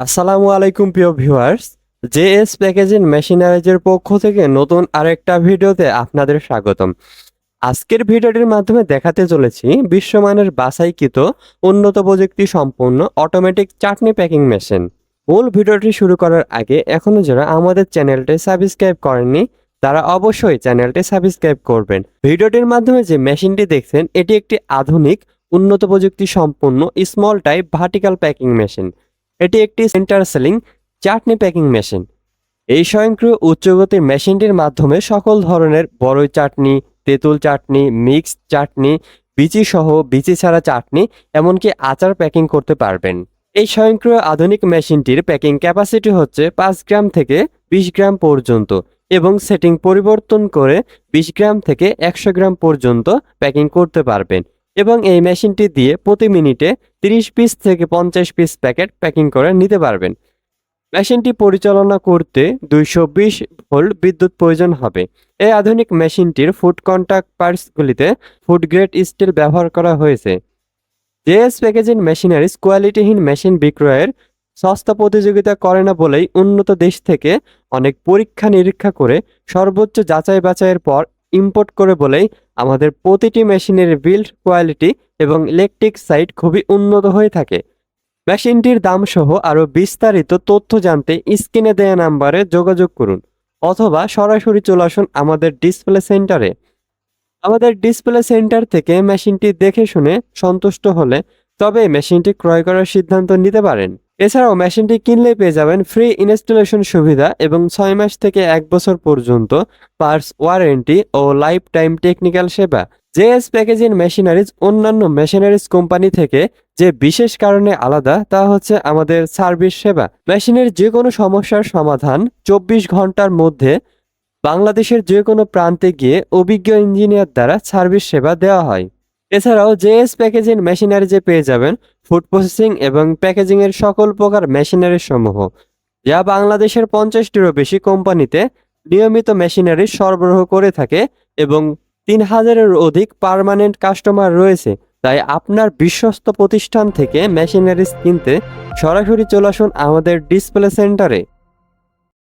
আসসালামু আলাইকুম প্রিয় ভিউয়ার্স জেএস প্যাকেজিং মেশিনারিজের পক্ষ থেকে নতুন আরেকটা ভিডিওতে আপনাদের স্বাগতম। আজকের ভিডিওটির মাধ্যমে দেখাতে চলেছি বিশ্বমানের বাছাইকৃত উন্নত প্রযুক্তি সম্পন্ন অটোমেটিক চাটনি প্যাকিং মেশিন মূল ভিডিওটি শুরু করার আগে এখনও যারা আমাদের চ্যানেলটি সাবস্ক্রাইব করেননি, তারা অবশ্যই চ্যানেলটি সাবস্ক্রাইব করবেন। ভিডিওটির মাধ্যমে যে মেশিনটি দেখছেন, এটি একটি আধুনিক, উন্নত প্রযুক্তি সম্পন্ন small type vertical packing machine এটি একটি centre sealing chutney packing machine এই স্বয়ংক্রিয় উচ্চগতির মেশিনটির মাধ্যমে সকল ধরনের বড়ই চাটনি, তেঁতুল চাটনি মিক্স চাটনি, বিচি সহ বিচি ছাড়া চাটনি, এমনকি আচার প্যাকিং করতে পারবেন। এই স্বয়ংক্রিয় আধুনিক মেশিনটির প্যাকিং ক্যাপাসিটি হচ্ছে পাঁচ গ্রাম থেকে বিশ গ্রাম পর্যন্ত এবং সেটিং পরিবর্তন করে বিশ গ্রাম থেকে একশো গ্রাম পর্যন্ত প্যাকিং করতে পারবেন। এবং এই মেশিনটি দিয়ে প্রতি মিনিটে তিরিশ পিস থেকে পঞ্চাশ পিস প্যাকেট প্যাকিং করে নিতে পারবেন। মেশিনটি পরিচালনা করতে দুইশো বিশ ভোল্ট বিদ্যুৎ প্রয়োজন হবে। এই আধুনিক মেশিনটির ফুড কন্টাক্ট পার্টসগুলিতে ফুড গ্রেড স্টিল ব্যবহার করা হয়েছে। জেএস প্যাকেজিং মেশিনারিজ কোয়ালিটিহীন মেশিন বিক্রয়ের সস্তা প্রতিযোগিতা করে না বলেই উন্নত দেশ থেকে অনেক পরীক্ষা নিরীক্ষা করে সর্বোচ্চ যাচাই বাছাইয়ের পর ইম্পোর্ট করে বলেই আমাদের প্রতিটি মেশিনের বিল্ড কোয়ালিটি এবং ইলেকট্রিক সাইট খুবই উন্নত হয়ে থাকে। মেশিনটির দাম সহ আরও বিস্তারিত তথ্য জানতে স্ক্রিনে দেয়া নাম্বারে যোগাযোগ করুন অথবা সরাসরি চলে আসুন আমাদের ডিসপ্লে সেন্টারে আমাদের ডিসপ্লে সেন্টার থেকে মেশিনটি দেখে শুনে সন্তুষ্ট হলে তবে মেশিনটি ক্রয় করার সিদ্ধান্ত নিতে পারেন। এছাড়াও মেশিনটি কিনলে পেয়ে যাবেন ফ্রি ইনস্টলেশন সুবিধা এবং ছয় মাস থেকে এক বছর পর্যন্ত পার্টস ওয়ারেন্টি ও লাইফ টাইম টেকনিক্যাল সেবা জেএস প্যাকেজিং মেশিনারিজ অন্যান্য মেশিনারিজ কোম্পানি থেকে যে বিশেষ কারণে আলাদা, তা হচ্ছে আমাদের সার্ভিস সেবা। মেশিনের যে কোনো সমস্যার সমাধান চব্বিশ ঘণ্টার মধ্যে বাংলাদেশের যে কোনো প্রান্তে গিয়ে অভিজ্ঞ ইঞ্জিনিয়ার দ্বারা সার্ভিস সেবা দেওয়া হয়। এছাড়াও জেএস প্যাকেজিং মেশিনারিজে পেয়ে যাবেন, ফুড প্রসেসিং এবং প্যাকেজিং এর সকল প্রকার মেশিনারি সমূহ, যা বাংলাদেশের পঞ্চাশটিরও বেশি কোম্পানিতে নিয়মিত মেশিনারি সরবরাহ করে থাকে এবং তিন হাজারের অধিক পার্মানেন্ট কাস্টমার রয়েছে। তাই আপনার বিশ্বস্ত প্রতিষ্ঠান থেকে মেশিনারিজ কিনতে সরাসরি চলে আসুন আমাদের ডিসপ্লে সেন্টারে।